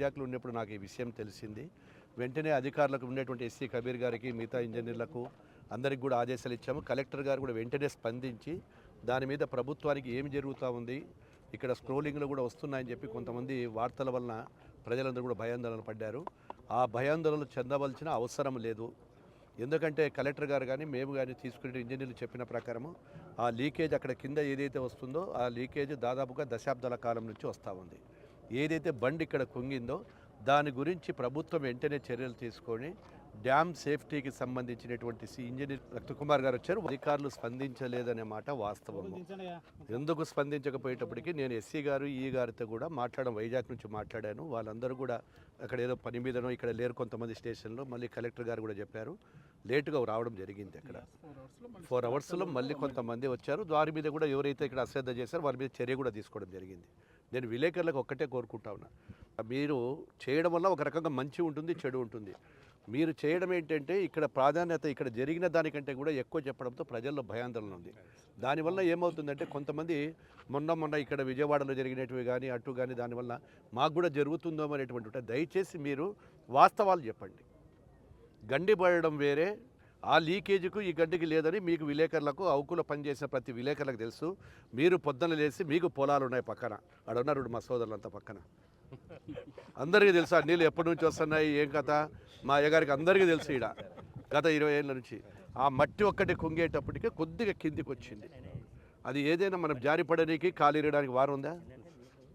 వైజాగ్లో ఉన్నప్పుడు నాకు ఈ విషయం తెలిసింది. వెంటనే అధికారులకు ఉండేటువంటి ఎస్సీ కబీర్ గారికి మిగతా ఇంజనీర్లకు అందరికి కూడా ఆదేశాలు ఇచ్చాము. కలెక్టర్ గారు కూడా వెంటనే స్పందించి దాని మీద ప్రభుత్వానికి ఏమి జరుగుతూ ఉంది ఇక్కడ స్క్రోలింగ్లు కూడా వస్తున్నాయని చెప్పి కొంతమంది వార్తల వలన ప్రజలందరూ కూడా భయాందోళన పడ్డారు. ఆ భయాందోళనలు చెందవలసిన అవసరం లేదు. ఎందుకంటే కలెక్టర్ గారు కానీ మేము కానీ తీసుకునే ఇంజనీర్లు చెప్పిన ప్రకారము ఆ లీకేజ్ అక్కడ కింద ఏదైతే వస్తుందో ఆ లీకేజ్ దాదాపుగా దశాబ్దాల కాలం నుంచి వస్తూ ఉంది. ఏదైతే బండి ఇక్కడ కుంగిందో దాని గురించి ప్రభుత్వం వెంటనే చర్యలు తీసుకొని డ్యామ్ సేఫ్టీకి సంబంధించినటువంటి సి ఇంజనీర్ రక్తకుమార్ గారు వచ్చారు. అధికారులు స్పందించలేదనే మాట వాస్తవము. ఎందుకు స్పందించకపోయేటప్పటికి నేను ఎస్సీ గారు ఈ గారితో కూడా మాట్లాడడం వైజాగ్ నుంచి మాట్లాడాను. వాళ్ళందరూ కూడా అక్కడ ఏదో పని మీదనో ఇక్కడ లేరు కొంతమంది స్టేషన్లో. మళ్ళీ కలెక్టర్ గారు కూడా చెప్పారు. లేటుగా రావడం జరిగింది అక్కడ. ఫోర్ అవర్స్లో మళ్ళీ కొంతమంది వచ్చారు. వారి మీద కూడా ఎవరైతే ఇక్కడ అశ్రద్ధ చేశారో వారి మీద చర్య కూడా తీసుకోవడం జరిగింది. నేను విలేకరులకు ఒక్కటే కోరుకుంటా ఉన్నా. మీరు చేయడం వల్ల ఒక రకంగా మంచి ఉంటుంది చెడు ఉంటుంది. మీరు చేయడం ఏంటంటే ఇక్కడ ప్రాధాన్యత ఇక్కడ జరిగిన దానికంటే కూడా ఎక్కువ చెప్పడంతో ప్రజల్లో భయాందోళన ఉంది. దానివల్ల ఏమవుతుందంటే కొంతమంది మొన్న మొన్న ఇక్కడ విజయవాడలో జరిగినటివి కానీ అటు కానీ దానివల్ల మాకు కూడా జరుగుతుందో అనేటువంటి దయచేసి మీరు వాస్తవాలు చెప్పండి. గండి పడడం వేరే ఆ లీకేజీకు ఈ గడ్డికి లేదని మీకు విలేకరులకు అవుకులో పనిచేసిన ప్రతి విలేకరులకు తెలుసు. మీరు పొద్దున లేచి మీకు పొలాలు ఉన్నాయి పక్కన. ఆడ ఉన్నారు మా సోదరులంతా పక్కన. అందరికీ తెలుసు ఆ నీళ్ళు ఎప్పటి నుంచి వస్తున్నాయి ఏం కథ? మా అయ్యగారికి అందరికీ తెలుసు ఈడ. గత ఇరవై ఏళ్ళ నుంచి. ఆ మట్టి ఒక్కటి కుంగేటప్పటికే కొద్దిగా కిందికి వచ్చింది అది ఏదైనా మనం జారిపడడానికి పడడానికి వారు వారం ఉందా?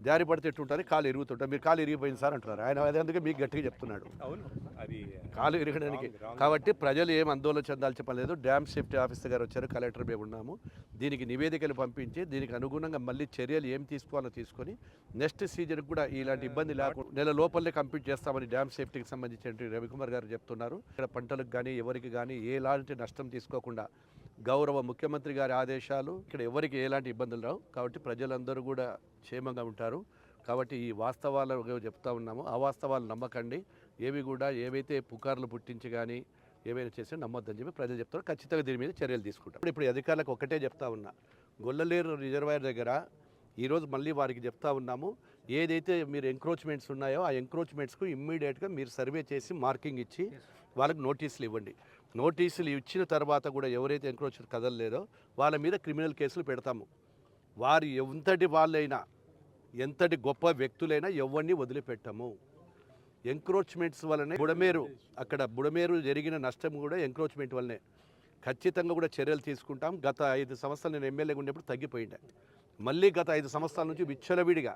జారి పడితే ఎట్టుంటుంది కాలు ఇరుగుతుంటారు మీరు కాలు ఇరిగిపోయింది సార్ అంటున్నారు. ఆయన అదే అందుకే మీకు గట్టిగా చెప్తున్నాడు. అవును. అది కాలు ఇరగడానికి కాబట్టి ప్రజలు ఏం ఆందోళన చెందాల్సిన పని లేదు డ్యామ్ సేఫ్టీ ఆఫీసర్ గారు వచ్చారు. కలెక్టర్ మేము ఉన్నాము. దీనికి నివేదికలు పంపించి దీనికి అనుగుణంగా మళ్ళీ చర్యలు ఏం తీసుకోవాలో తీసుకొని నెక్స్ట్ సీజన్కి కూడా ఇలాంటి ఇబ్బంది లేకుండా నెల లోపలే కంప్లీట్ చేస్తామని డ్యామ్ సేఫ్టీకి సంబంధించిన రవికుమార్ గారు చెప్తున్నారు. ఇక్కడ పంటలకు కానీ ఎవరికి కానీ ఎలాంటి నష్టం తీసుకోకుండా గౌరవ ముఖ్యమంత్రి గారి ఆదేశాలు ఇక్కడ ఎవరికి ఎలాంటి ఇబ్బందులు రావు. కాబట్టి ప్రజలందరూ కూడా క్షేమంగా ఉంటారు. కాబట్టి ఈ వాస్తవాలు చెప్తా ఉన్నాము. అవాస్తవాలు నమ్మకండి. ఏవి కూడా ఏవైతే పుకార్లు పుట్టించి కానీ ఏవైనా చేసినా నమ్మొద్దని చెప్పి ప్రజలు చెప్తారు. ఖచ్చితంగా దీని మీద చర్యలు తీసుకుంటాం. ఇప్పుడు ఇప్పుడు అధికారులకు ఒకటే చెప్తా ఉన్నా. గొల్లలేరు రిజర్వాయర్ దగ్గర ఈరోజు మళ్ళీ వారికి చెప్తా ఉన్నాము. ఏదైతే మీరు ఎంక్రోచ్మెంట్స్ ఉన్నాయో ఆ ఎంక్రోచ్మెంట్స్కు ఇమ్మీడియట్గా మీరు సర్వే చేసి మార్కింగ్ ఇచ్చి వాళ్ళకి నోటీసులు ఇవ్వండి. నోటీసులు ఇచ్చిన తర్వాత కూడా ఎవరైతే ఎంక్రోచ్ కదలలేదో వాళ్ళ మీద క్రిమినల్ కేసులు పెడతాము. వారు ఎంతటి వాళ్ళైనా ఎంతటి గొప్ప వ్యక్తులైనా ఎవరిని వదిలిపెట్టము. ఎంక్రోచ్మెంట్స్ వల్లనే బుడమేరు అక్కడ బుడమేరు జరిగిన నష్టం కూడా ఎంక్రోచ్మెంట్ వల్లనే. ఖచ్చితంగా కూడా చర్యలు తీసుకుంటాం. గత ఐదు సంవత్సరాలు నేను ఎమ్మెల్యేగా ఉన్నప్పుడు తగ్గిపోయిండే. మళ్ళీ గత ఐదు సంవత్సరాల నుంచి విచ్చలవిడిగా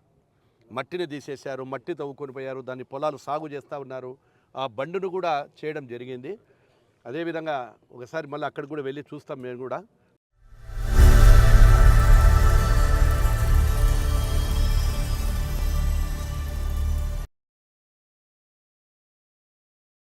మట్టిని తీసేశారు మట్టి తవ్వుకొని పోయారు దాన్ని పొలాలు సాగు చేస్తూ ఉన్నారు. ఆ బండును కూడా చేయడం జరిగింది. అదేవిధంగా ఒకసారి మళ్ళీ అక్కడికి కూడా వెళ్ళి చూస్తాం మేము కూడా.